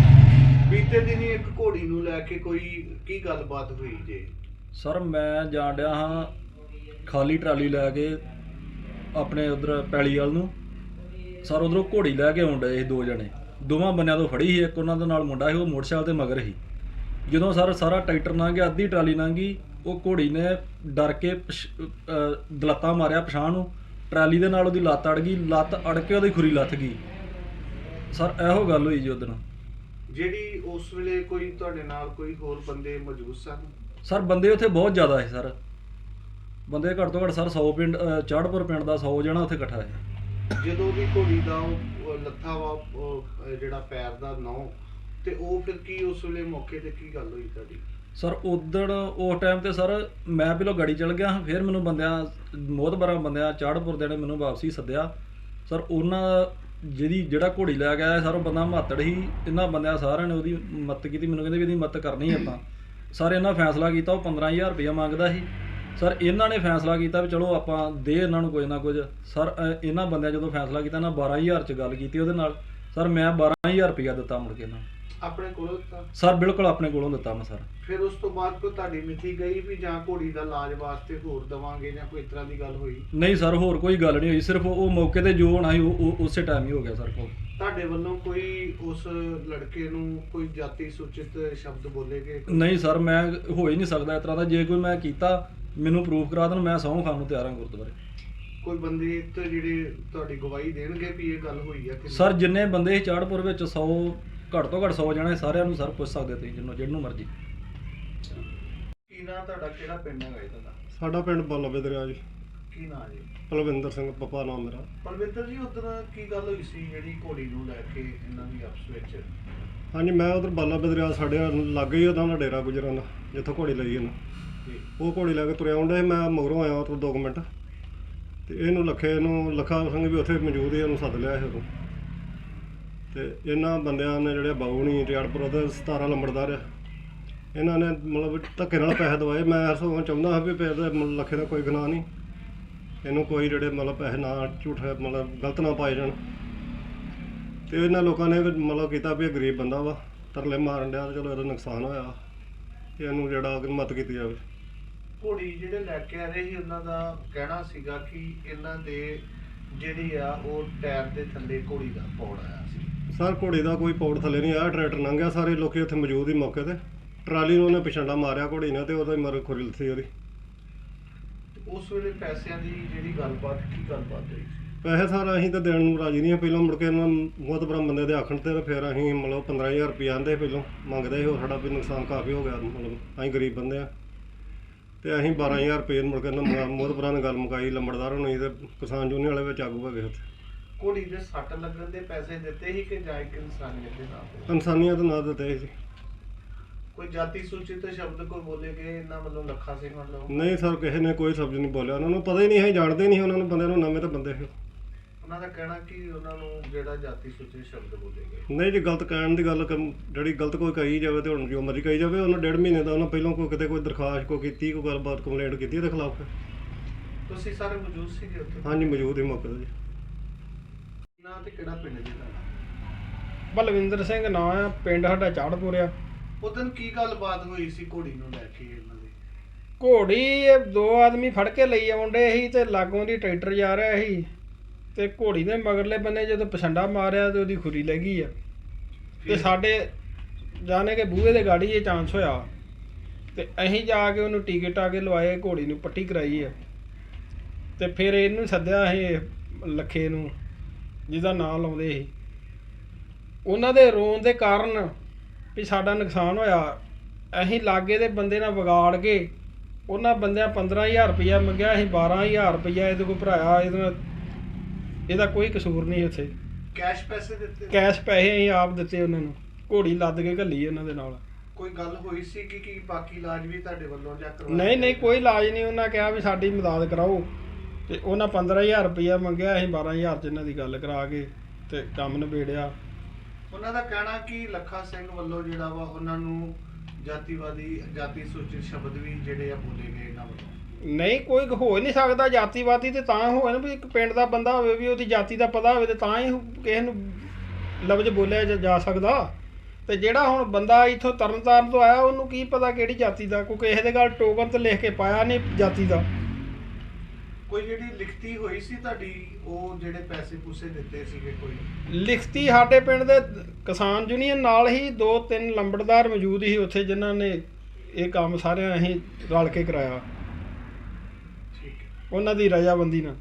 B: ਬੀਤੇ ਦਿਨੀ ਇੱਕ ਘੋੜੀ ਨੂੰ ਲੈ ਕੇ ਕੋਈ ਕੀ ਗੱਲਬਾਤ ਹੋਈ ਜੇ?
D: ਸਰ ਮੈਂ ਜਾਣ ਡਿਆ ਹਾਂ ਖਾਲੀ ਟਰਾਲੀ ਲੈ ਕੇ ਆਪਣੇ ਉਧਰ ਪੈਲੀ ਵਾਲ ਨੂੰ। ਸਰ ਉਧਰੋਂ ਘੋੜੀ ਲੈ ਕੇ ਆਉਣ ਡਏ ਸੀ ਦੋ ਜਣੇ। ਦੋਵਾਂ ਬੰਨਿਆਂ ਤੋਂ ਫੜੀ ਸੀ ਇੱਕ ਉਹਨਾਂ ਦੇ ਨਾਲ ਮੁੰਡਾ ਸੀ ਉਹ ਮੋਟਰਸਾਈਕਲ ਤੇ ਮਗਰ ਸੀ। ਜਦੋਂ ਸਰ ਸਾਰਾ ਟਰੈਕਟਰ ਲੰਘ ਗਿਆ ਅੱਧੀ ਟਰਾਲੀ ਲੰਘ ਗਈ ਉਹ ਘੋੜੀ ਨੇ ਡਰ ਕੇ ਪਛ- ਅਹ ਦਲੱਤਾ ਮਾਰਿਆ ਪਛਾਣ ਨੂੰ। ਟਰਾਲੀ ਦੇ ਨਾਲ ਉਹਦੀ ਲੱਤ ਅੜ ਗਈ ਲੱਤ ਅੜ ਕੇ ਉਹਦੀ ਖੁਰੀ ਲੱਥ ਗਈ। ਸਰ ਇਹੋ ਗੱਲ ਹੋਈ ਜੀ ਉਦੋਂ
B: ਜਿਹੜੀ ਉਸ ਵੇਲੇ ਕੋਈ ਤੁਹਾਡੇ ਨਾਲ ਕੋਈ ਹੋਰ ਬੰਦੇ ਮੌਜੂਦ ਸਨ?
D: ਸਰ ਬੰਦੇ ਉੱਥੇ ਬਹੁਤ ਜ਼ਿਆਦਾ ਹੈ ਸਰ। ਬੰਦੇ ਘੱਟ ਤੋਂ ਘੱਟ ਸਰ 100 ਪਿੰਡ ਅ, ਚਾੜਪੁਰ ਪਿੰਡ ਦਾ 100 ਜਣਾ ਉੱਥੇ ਇਕੱਠਾ ਹੈ
B: ਜਦੋਂ ਵੀ ਘੋੜੀ ਦਾ ਉਹ ਉਹ ਲੱਥਾ ਵਾ ਉਹ, ਅਹ, ਜਿਹੜਾ ਪੈਰ ਦਾ ਨੌ ਤੇ ਉਹ ਫਿਰ ਕੀ ਉਸ ਵੇਲੇ ਮੌਕੇ ਤੇ ਕੀ ਗੱਲ ਹੋਈ ਤੁਹਾਡੀ?
D: ਸਰ, ਉਦਣ ਉਸ ਟਾਈਮ ਤੇ ਸਰ ਮੈਂ ਪਹਿਲਾਂ ਗਾੜੀ ਚਲ ਗਿਆ ਹਾਂ ਫਿਰ ਮੈਨੂੰ ਬੰਦਿਆਂ ਮੋਹਤਬਰਾਂ ਬੰਦਿਆਂ ਚਾੜਪੁਰ ਦੇ ਨੇ ਮੈਨੂੰ ਵਾਪਸੀ ਸੱਦਿਆ। ਸਰ, ਉਹਨਾਂ ਜਿਹਦੀ ਜਿਹੜਾ ਘੋੜੀ ਲੈ ਕੇ ਆਇਆ ਸਰ, ਉਹ ਬੰਦਾ ਮਾਤੜ ਹੀ, ਇਹਨਾਂ ਬੰਦਿਆਂ ਸਾਰਿਆਂ ਨੇ ਉਹਦੀ ਮਦਦ ਕੀਤੀ, ਮੈਨੂੰ ਕਹਿੰਦੇ ਵੀ ਇਹਦੀ ਮਦਦ ਕਰਨੀ ਆਪਾਂ। ਸਰ, ਇਹਨਾਂ ਫੈਸਲਾ ਕੀਤਾ, ਉਹ 15000 ਰੁਪਇਆ ਮੰਗਦਾ ਸੀ। ਸਰ, ਇਹਨਾਂ ਨੇ ਫੈਸਲਾ ਕੀਤਾ ਵੀ ਚਲੋ ਆਪਾਂ ਦੇ ਇਹਨਾਂ ਨੂੰ ਕੁਝ ਨਾ ਕੁਝ। ਸਰ ਇਹਨਾਂ ਬੰਦਿਆਂ ਜਦੋਂ ਫੈਸਲਾ ਕੀਤਾ ਨਾ 12000 ਚ ਗੱਲ ਕੀਤੀ ਉਹਦੇ ਨਾਲ। ਸਰ, ਮੈਂ 12000 ਰੁਪਇਆ ਦਿੱਤਾ ਮੁੜ ਕੇ ਇਹਨਾਂ ਨੂੰ।
B: ਆਪਣੇ ਕੋਲ ਤਾਂ
D: ਸਰ ਬਿਲਕੁਲ ਆਪਣੇ ਕੋਲੋਂ ਦਿੱਤਾ ਮੈਂ ਸਰ।
B: ਫਿਰ ਉਸ ਤੋਂ ਬਾਅਦ ਕੋਈ ਤੁਹਾਡੀ ਮਿੱਥੀ ਗਈ ਵੀ ਜਾਂ ਘੋੜੀ ਦਾ ਇਲਾਜ ਵਾਸਤੇ ਹੋਰ ਦਵਾਂਗੇ ਜਾਂ ਕੋਈ ਇਸ ਤਰ੍ਹਾਂ ਦੀ ਗੱਲ ਹੋਈ?
D: ਨਹੀਂ ਸਰ ਹੋਰ ਕੋਈ ਗੱਲ ਨਹੀਂ ਹੋਈ। ਸਿਰਫ ਉਹ ਮੌਕੇ ਤੇ ਜੋ ਹੋਣਾ ਸੀ ਉਹ ਉਹ ਉਸੇ ਟਾਈਮ ਹੀ ਹੋ ਗਿਆ ਸਰ ਕੋਲ।
B: ਤੁਹਾਡੇ ਵੱਲੋਂ ਕੋਈ ਉਸ ਲੜਕੇ ਨੂੰ ਕੋਈ ਜਾਤੀ ਸੂਚਿਤ ਸ਼ਬਦ ਬੋਲੇ ਗਏ?
D: ਨਹੀਂ ਸਰ ਮੈਂ ਹੋ ਹੀ ਨਹੀਂ ਸਕਦਾ ਇਸ ਤਰ੍ਹਾਂ ਦਾ। ਜੇ ਕੋਈ ਮੈਂ ਕੀਤਾ ਮੈਨੂੰ ਪ੍ਰੂਫ ਕਰਾ ਦੇਣ ਮੈਂ ਸਹੁੰ ਖਾਣ ਨੂੰ ਤਿਆਰ ਹਾਂ ਗੁਰਦੁਆਰੇ।
B: ਕੋਈ ਬੰਦੇ ਇੱਥੇ ਜਿਹੜੇ ਤੁਹਾਡੀ ਗਵਾਹੀ ਦੇਣਗੇ ਵੀ ਇਹ ਗੱਲ ਹੋਈ ਆ ਕਿ?
D: ਸਰ ਜਿੰਨੇ ਬੰਦੇ ਸੀ ਚਾੜਪੁਰ ਵਿੱਚ 100 ਘੱਟ ਤੋਂ ਘੱਟ 100 ਜਣੇ ਸਾਰਿਆਂ ਨੂੰ ਸਰ ਪੁੱਛ ਸਕਦੇ ਤੁਸੀਂ ਜਿੰਨੂੰ ਜਿਹਨੂੰ ਮਰਜ਼ੀ।
B: ਕੀ ਨਾਂ ਤੁਹਾਡਾ? ਕਿਹੜਾ ਪਿੰਡ ਹੈਗਾ ਜੀ ਤੁਹਾਡਾ?
E: ਸਾਡਾ ਪਿੰਡ ਬਲਵੇ ਦਰਿਆ ਜੀ।
B: ਕੀ ਨਾਂ ਜੀ?
E: ਪਲਵਿੰਦਰ ਸਿੰਘ ਪਪਾ ਨਾਮ ਮੇਰਾ।
B: ਪਰਵਿੰਦਰ ਜੀ ਉਧਰ ਕੀ ਗੱਲ ਹੋਈ ਸੀ ਜਿਹੜੀ ਘੋੜੀ ਨੂੰ ਲੈ ਕੇ ਇਹਨਾਂ ਦੀ ਆਪਸ ਵਿੱਚ?
E: ਹਾਂਜੀ ਮੈਂ ਉਧਰ ਬਲਵੇ ਦਰਿਆ ਸਾਡੇ ਲੱਗ ਹੀ ਉਹਦਾ ਡੇਰਾ ਗੁਜਰਾਂ ਦਾ ਜਿੱਥੋਂ ਘੋੜੀ ਲਈ ਇਹਨਾਂ।
B: ਜੀ।
E: ਉਹ ਘੋੜੀ ਲੈ ਕੇ ਤੁਰਿਆ ਆਉਂਦਾ ਸੀ ਮੈਂ ਮਗਰੋਂ ਆਇਆ ਉਹ ਤੋਂ 2 ਮਿੰਟ। ਤੇ ਇਹਨੂੰ ਲੱਖੇ ਨੂੰ ਲੱਖਾ ਸਿੰਘ ਵੀ ਉੱਥੇ ਮੌਜੂਦ ਹੀ ਉਹਨੂੰ ਸੱਦ ਲਿਆ ਸੀ ਉਦੋਂ। ਤੇ ਇਹਨਾਂ ਬੰਦਿਆਂ ਨੇ ਜਿਹੜੇ ਬਾਉਣੀ ਰਿਆੜਪੁਰ ਦੇ 17 ਲੰਬੜਦਾਰ ਆ। ਇਹਨਾਂ ਨੇ ਮਤਲਬ ਧੱਕੇ ਨਾਲ ਪੈਸੇ ਦਵਾਏ। ਮੈਂ ਸਗੋਂ ਚਾਹੁੰਦਾ ਹਾਂ ਵੀ ਪੈਸੇ ਦਾ ਮਤਲਬ ਲੱਖੇ ਦਾ ਕੋਈ ਗੁਨਾਹ ਨਹੀਂ। ਇਹਨੂੰ ਕੋਈ ਜਿਹੜੇ ਮਤਲਬ ਪੈਸੇ ਨਾ, ਝੂਠੇ ਮਤਲਬ ਗਲਤ ਨਾ ਪਾਏ ਜਾਣ। ਤੇ ਇਹਨਾਂ ਲੋਕਾਂ ਨੇ ਵੀ ਮਤਲਬ ਕੀਤਾ ਵੀ ਇਹ ਗਰੀਬ ਬੰਦਾ ਵਾ। ਤਰਲੇ ਮਾਰਨ ਡਿਆ ਤੇ ਚਲੋ ਇਹਦਾ ਨੁਕਸਾਨ ਹੋਇਆ। ਤੇ ਇਹਨੂੰ ਜਿਹੜਾ ਮਤ ਕੀਤੀ ਜਾਵੇ।
B: ਘੋੜੀ ਜਿਹੜੇ ਲੈ ਕੇ ਆ ਰਹੇ ਸੀ, ਉਹਨਾਂ ਦਾ ਕਹਿਣਾ ਸੀਗਾ ਕਿ ਇਹਨਾਂ ਦੇ ਜਿਹੜੀ ਆ, ਉਹ ਟਾਇਰ ਦੇ ਥੱਲੇ ਘੋੜੀ ਦਾ ਪੌੜ ਆਇਆ ਸੀ।
E: ਸਰ ਘੋੜੀ ਦਾ ਕੋਈ ਪੌੜ ਥੱਲੇ ਨਹੀਂ ਆਇਆ ਟਰੈਕਟਰ ਲੰਘਿਆ ਸਾਰੇ ਲੋਕੀ ਉੱਥੇ ਮੌਜੂਦ ਹੀ ਮੌਕੇ ਤੇ। ਟਰਾਲੀ ਨੂੰ ਉਹਨੇ ਪਿਛੰਡਾ ਮਾਰਿਆ ਘੋੜੀ ਨੇ ਤੇ ਉਹਦਾ ਹੀ ਮਰ ਖੁਰਲ ਸੀ ਉਹਦੀ।
B: ਉਸ ਵੇਲੇ ਪੈਸਿਆਂ ਦੀ ਜਿਹੜੀ ਗੱਲਬਾਤ ਕੀ ਗੱਲਬਾਤ ਹੋਈ
E: ਪੈਸੇ ਸਾਰਾ ਅਸੀਂ ਤਾਂ ਦੇਣ ਨੂੰ ਰਾਜੀ ਨਹੀਂ ਹਾਂ। ਪਹਿਲਾਂ ਮੁੜ ਕੇ ਇਹਨਾਂ ਬਹੁਤ ਬੜਾ ਬੰਦੇ ਦੇ ਆਖਣ ਤੇ ਫਿਰ ਅਸੀਂ ਮਤਲਬ 15000 ਰੁਪਏ ਆਂਦੇ ਪਹਿਲਾਂ। ਮੰਗਦੇ ਸੀ ਉਹ ਸਾਡਾ ਵੀ ਨੁਕਸਾਨ ਕਾਫੀ ਹੋ ਗਿਆ ਮਤਲਬ ਅਸੀਂ ਗਰੀਬ ਬੰਦੇ ਆ। ਤੇ ਅਸੀਂ 12000 ਰੁਪਏ ਮੁੜ ਕੇ ਇਹਨਾਂ ਮੋਹਤਪੁਰਾਂ ਨੇ ਗੱਲ ਮੁਕਾਈ ਲੰਬੜਦਾਰ ਹੋਣੀ ਤੇ ਕਿਸਾਨ ਯੂਨੀਅਨ ਵਾਲੇ ਵਿੱਚ ਆਗੂ ਹੈਗੇ ਉੱਥੇ।
B: ਘੋੜੀ ਦੇ ਸੱਟ ਲੱਗਣ ਦੇ ਪੈਸੇ ਦਿੱਤੇ ਸੀ ਕਿ ਜਾਂ ਇੱਕ ਇਨਸਾਨੀਅਤ ਦੇ ਨਾਮ ਤੇ?
E: ਇਨਸਾਨੀਅਤ ਨਾ ਦਿੱਤੇ ਸੀ।
B: ਕੋਈ ਜਾਤੀ ਸੂਚਿਤ ਸ਼ਬਦ ਕੋਈ ਬੋਲੇ ਗਏ ਇਹਨਾਂ ਵੱਲੋਂ ਲੱਖਾ ਸਿੰਘ ਵੱਲੋਂ?
E: ਨਹੀਂ ਸਰ ਕਿਸੇ ਨੇ ਕੋਈ ਸ਼ਬਦ ਨਹੀਂ ਬੋਲਿਆ। ਉਹਨਾਂ ਨੂੰ ਪਤਾ ਹੀ ਨਹੀਂ ਹੈ ਜਾਣਦੇ ਨਹੀਂ ਉਹਨਾਂ ਨੂੰ ਬੰਦਿਆਂ ਨੂੰ ਨਵੇਂ ਤਾਂ ਬੰਦੇ ਸੀ।
B: ਉਹਨਾਂ ਦਾ ਕਹਿਣਾ ਕਿ ਉਹਨਾਂ ਨੂੰ ਜਿਹੜਾ ਜਾਤੀ ਸੂਚਿਤ ਸ਼ਬਦ ਬੋਲੇ ਗਏ।
E: ਨਹੀਂ ਜੇ ਗਲਤ ਕਹਿਣ ਦੀ ਗੱਲ ਕਰਨ- ਜਿਹੜੀ ਗਲਤ ਕੋਈ ਕਹੀ ਜਾਵੇ ਤੇ ਹੁਣ ਜੋ ਮਰਜ਼ੀ ਕਹੀ ਜਾਵੇ ਉਹਨਾਂ ਡੇਢ ਮਹੀਨੇ ਦਾ ਉਹਨਾਂ ਪਹਿਲਾਂ ਕੋਈ ਕਿਤੇ ਕੋਈ ਦਰਖਾਸਤ ਕੋਈ ਕੀਤੀ ਕੋਈ ਗੱਲਬਾਤ ਕੰਪਲੇਂਟ ਕੀਤੀ ਇਹਦੇ ਖਿਲਾਫ।
B: ਤੁਸੀਂ ਸਾਰੇ ਮੌਜੂਦ ਸੀਗੇ ਉੱਥੇ?
E: ਹਾਂਜੀ ਮੌਜੂਦ ਹੀ ਮੌਕੇ ਤੇ ਜੀ।
B: ਨਾ ਤੇ ਕਿਹੜਾ ਪਿੰਡ ਜੀ ਤੁਹਾਡਾ?
C: ਬਲਵਿੰਦਰ ਸਿੰਘ ਨਾਂ ਆ ਪਿੰਡ ਸਾਡਾ ਚਾੜਪੁਰ ਆ।
B: ਉਦੋਂ ਕੀ ਗੱਲਬਾਤ ਹੋਈ ਸੀ ਘੋੜੀ ਨੂੰ ਲੈ ਕੇ ਇਹਨਾਂ ਦੀ?
C: ਘੋੜੀ ਇਹ ਦੋ ਆਦਮੀ ਫੜ ਕੇ ਲਈ ਆਉਂਦੇ ਸੀ ਤੇ ਲਾਗੋਂ ਦੀ ਟਰੈਕਟਰ ਜਾ ਰਿਹਾ ਸੀ ਤੇ ਘੋੜੀ ਦੇ ਮਗਰਲੇ ਬੰਨੇ ਜਦੋਂ ਪਛੰਡਾ ਮਾਰਿਆ ਤੇ ਉਹਦੀ ਖੁਰੀ ਲੱਗੀ ਆ। ਤੇ ਸਾਡੇ
F: ਜਾਣੇ ਕਿ ਬੂਹੇ ਦੇ ਗਾੜੀ ਇਹ ਚਾਂਸ ਹੋਇਆ। ਤੇ ਅਸੀਂ ਜਾ ਕੇ ਉਹਨੂੰ ਟੀਕੇ ਟਾਕੇ ਲਵਾਏ ਘੋੜੀ ਨੂੰ ਪੱਟੀ ਕਰਾਈ ਹੈ ਤੇ ਫਿਰ ਇਹਨੂੰ ਸੱਦਿਆ ਅਸੀਂ ਲੱਖੇ ਨੂੰ। ਜਿਹਦਾ ਨਾਂ ਲਾਉਂਦੇ ਸੀ। ਉਹਨਾਂ ਦੇ ਰੋਣ ਦੇ ਕਾਰਨ ਵੀ ਸਾਡਾ ਨੁਕਸਾਨ ਹੋਇਆ। ਅਸੀਂ ਲਾਗੇ ਦੇ ਬੰਦੇ ਨਾਲ ਵਿਗਾੜ ਕੇ ਉਹਨਾਂ ਬੰਦਿਆਂ 15000 ਰੁਪਇਆ ਮੰਗਿਆ ਅਸੀਂ 12000 ਰੁਪਇਆ ਇਹਦੇ ਕੋਲ ਭਰਾਇਆ। ਇਹਦੇ ਨਾਲ ਇਹਦਾ ਕੋਈ ਕਸੂਰ ਨਹੀਂ ਉੱਥੇ।
B: ਕੈਸ਼ ਪੈਸੇ ਦਿੱਤੇ?
F: ਕੈਸ਼ ਪੈਸੇ ਅਸੀਂ ਆਪ ਦਿੱਤੇ ਉਹਨਾਂ ਨੂੰ। ਘੋੜੀ ਲੱਦ ਕੇ ਘੱਲੀ ਉਹਨਾਂ ਦੇ ਨਾਲ।
B: ਕੋਈ ਗੱਲ ਹੋਈ ਸੀ ਕਿ ਕੀ ਬਾਕੀ ਇਲਾਜ ਵੀ ਤੁਹਾਡੇ ਵੱਲੋਂ ਜਾਂ ਕਰਵਾਇਆ
F: ਨਹੀਂ ਨਹੀਂ ਕੋਈ ਇਲਾਜ ਨਹੀਂ। ਉਹਨਾਂ ਕਿਹਾ ਵੀ ਸਾਡੀ ਮਦਦ ਕਰਾਓ। ਤੇ ਉਹਨਾਂ 15000 ਰੁਪਇਆ ਮੰਗਿਆ ਅਸੀਂ 12000 ਚ ਇਹਨਾਂ ਦੀ ਗੱਲ ਕਰਾ ਕੇ ਤੇ ਕੰਮ ਨਿਬੇੜਿਆ।
B: ਉਹਨਾਂ ਦਾ ਕਹਿਣਾ ਕਿ ਲੱਖਾ ਸਿੰਘ ਵੱਲੋਂ ਜਿਹੜਾ ਵਾ ਉਹਨਾਂ ਨੂੰ ਜਾਤੀਵਾਦੀ ਜਾਤੀ ਸੂਚਿਤ ਸ਼ਬਦ ਵੀ ਜਿਹੜੇ ਆ ਬੋਲੇ ਗਏ ਇਹਨਾਂ ਵੱਲੋਂ।
F: ਨਹੀਂ ਕੋਈ ਹੋ ਹੀ ਨਹੀਂ ਸਕਦਾ ਜਾਤੀਵਾਦੀ ਤੇ ਤਾਂ ਹੋਏ ਨਾ ਵੀ ਇੱਕ ਪਿੰਡ ਦਾ ਬੰਦਾ ਹੋਵੇ ਵੀ ਉਹਦੀ ਜਾਤੀ ਦਾ ਪਤਾ ਹੋਵੇ ਤੇ ਤਾਂ ਹੀ ਕਿਸੇ ਨੂੰ ਲਫ਼ਜ਼ ਬੋਲਿਆ ਜਾ- ਜਾ ਸਕਦਾ। ਤੇ ਜਿਹੜਾ ਹੁਣ ਬੰਦਾ ਇੱਥੋਂ ਤਰਨਤਾਰਨ ਤੋਂ ਆਇਆ ਉਹਨੂੰ ਕੀ ਪਤਾ ਕਿਹੜੀ ਜਾਤੀ ਦਾ ਕੋਈ ਕਿਸੇ ਦੇ ਗੱਲ ਟੋਕਨ ਤੇ ਲਿਖ ਕੇ ਪਾਇਆ ਨਹੀਂ ਜਾਤੀ ਦਾ।
B: ਕੋਈ ਜਿਹੜੀ ਲਿਖਤੀ ਹੋਈ ਸੀ ਤੁਹਾਡੀ ਉਹ ਜਿਹੜੇ ਪੈਸੇ ਪੂਸੇ ਦਿੱਤੇ ਸੀਗੇ ਕੋਈ?
F: ਲਿਖਤੀ ਸਾਡੇ ਪਿੰਡ ਦੇ ਕਿਸਾਨ ਯੂਨੀਅਨ ਨਾਲ ਹੀ ਦੋ ਤਿੰਨ ਲੰਬੜਦਾਰ ਮੌਜੂਦ ਸੀ ਉੱਥੇ ਜਿਨ੍ਹਾਂ ਨੇ ਇਹ ਕੰਮ ਸਾਰਿਆਂ ਅਸੀਂ ਰਲ ਕੇ ਕਰਾਇਆ।
B: ਠੀਕ ਹੈ।
F: ਉਹਨਾਂ ਦੀ ਰਜਾਬੰਦੀ ਨਾਲ।